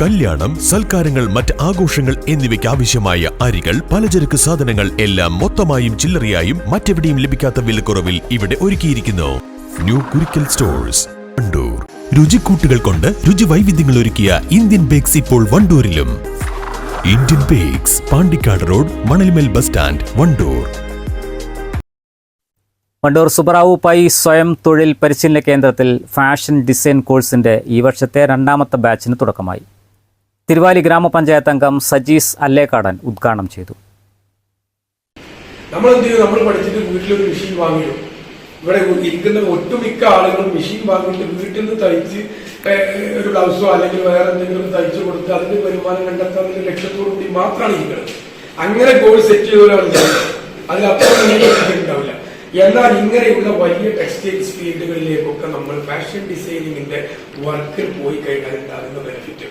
കല്യാണം സൽക്കാരങ്ങൾ മറ്റ് ആഘോഷങ്ങൾ എന്നിവയ്ക്ക് ആവശ്യമായ അരികൾ പലചരക്ക് സാധനങ്ങൾ എല്ലാം മൊത്തമായും ചില്ലറയായും മറ്റെവിടെയും ലഭിക്കാത്ത വിലക്കുറവിൽ ഇവിടെ ഒരുക്കിയിരിക്കുന്നു. ന്യൂ കുരിക്കൽ സ്റ്റോഴ്സ് വണ്ടൂർ രുചിക്കൂട്ടുകൾ കൊണ്ട് രുചി വൈവിധ്യങ്ങൾ ഒരുക്കിയ ഇന്ത്യൻ ബേക്സ് ഇപ്പോൾ വണ്ടൂരിലും. Indian Bakes Pandikkad road Manalmel bus stand Wandoor. Wandoor Subrao Pai സ്വയം തൊഴിൽ പരിശീലന കേന്ദ്രത്തിൽ ഫാഷൻ ഡിസൈൻ കോഴ്സിന്റെ ഈ വർഷത്തെ രണ്ടാമത്തെ ബാച്ചിന് തുടക്കമായി. തിരുവാലി ഗ്രാമപഞ്ചായത്ത് അംഗം സജീസ് അല്ലേക്കാടൻ ഉദ്ഘാടനം ചെയ്തു. നമ്മൾ എന്ത് ചെയ്യും നമ്മൾ പഠിച്ചിട്ട് വീട്ടിലൊരു മെഷീൻ വാങ്ങിയിടും ഇവിടെ ഇരിക്കുന്ന ഒട്ടുമിക്ക ആളുകളും മെഷീൻ വാങ്ങിയിട്ട് വീട്ടിൽ നിന്ന് തയ്ച്ച് ഒരു ബ്ലൗസോ അല്ലെങ്കിൽ വേറെ എന്തെങ്കിലും തയ്ച്ചു കൊടുത്ത് അതിന് വരുമാനം കണ്ടെത്താനുള്ള ലക്ഷ്യത്തോടു കൂടി മാത്രമാണ് ഇരിക്കുന്നത്. അങ്ങനെ ഗോൾ സെറ്റ് ചെയ്തവരാണ് അതിലപ്പുറം ഉണ്ടാവില്ല എന്നാൽ ഇങ്ങനെയുള്ള വലിയ ടെക്സ്റ്റൈൽസ് ഫീൽഡുകളിലേക്കൊക്കെ നമ്മൾ ഫാഷൻ ഡിസൈനിങ്ങിന്റെ വർക്കിൽ പോയി കഴിഞ്ഞാൽ ഉണ്ടാകുന്ന ബെനിഫിറ്റ്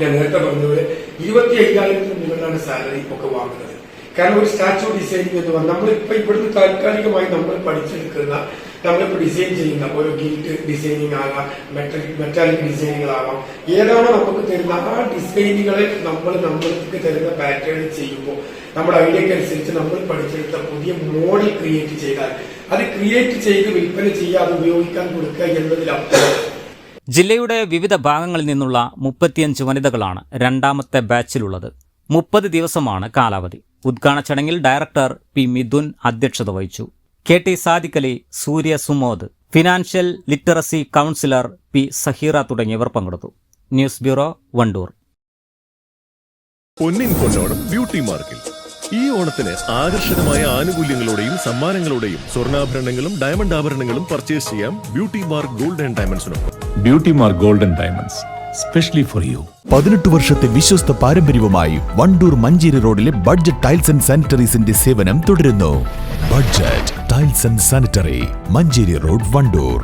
ഞാൻ നേരത്തെ പറഞ്ഞതുപോലെ ഇരുപത്തി അയ്യായിരത്തിന് മുകളിലാണ് സാലറി ഒക്കെ വാങ്ങുന്നത്. കാരണം ഒരു സ്റ്റാച്ചു ഡിസൈൻ എന്ന് നമ്മളിപ്പോ ഇവിടുന്ന് താൽക്കാലികമായി നമ്മൾ പഠിച്ചെടുക്കുന്ന നമ്മളിപ്പോ ഡിസൈൻ ചെയ്യുന്ന ഓരോ ഗീറ്റ് ഡിസൈനിങ് ആകാം മെറ്റലിക് മെറ്റാലിക് ഡിസൈനുകളാവാം ഏതാണോ നമുക്ക് തരുന്ന ആ ഡിസൈനുകളെ നമ്മൾ നമ്മൾക്ക് തരുന്ന പാറ്റേണിൽ ചെയ്യുമ്പോൾ നമ്മുടെ ഐഡിയക്ക് അനുസരിച്ച് നമ്മൾ പഠിച്ചെടുത്ത പുതിയ മോഡൽ ക്രിയേറ്റ് ചെയ്താൽ അത് ക്രിയേറ്റ് ചെയ്ത് വിൽപ്പന ചെയ്യുക അത് ഉപയോഗിക്കാൻ കൊടുക്കുക എന്നതിലപ്പുറം ജില്ലയുടെ വിവിധ ഭാഗങ്ങളിൽ നിന്നുള്ള മുപ്പത്തിയഞ്ച് വനിതകളാണ് രണ്ടാമത്തെ ബാച്ചിലുള്ളത്. മുപ്പത് ദിവസമാണ് കാലാവധി. ഉദ്ഘാടന ചടങ്ങിൽ ഡയറക്ടർ പി മിഥുൻ അധ്യക്ഷത വഹിച്ചു. K T Sadiqali Surya Sumod financial literacy councillor P Saheera തുടങ്ങിയവർ പങ്കെടുത്തു. News bureau Wandoor. പൊന്നിൻ പൊന്നോണം ബ്യൂട്ടി മാർക്കിൽ. ഈ ഓണത്തിന് ആകർഷകമായ ആനുകൂല്യങ്ങളോടെയും സമ്മാനങ്ങളോടെയും സ്വർണാഭരണങ്ങളും ഡയമണ്ട് ആഭരണങ്ങളും പർച്ചേസ് ചെയ്യാം ബ്യൂട്ടി മാർക്ക് ഗോൾഡ് ആൻഡ് ഡയമണ്ട്സിനൊപ്പം. Beauty Mark golden diamonds specially for you. പതിനെട്ട് വർഷത്തെ വിശ്വസ്ത പാരമ്പര്യവുമായി വണ്ടൂർ മഞ്ചേരി റോഡിലെ ബഡ്ജറ്റ് ടൈൽസ് ആൻഡ് സാനിറ്ററീസിന്റെ സേവനം തുടരുന്നു budget tiles and sanitary Manjeri road Wandoor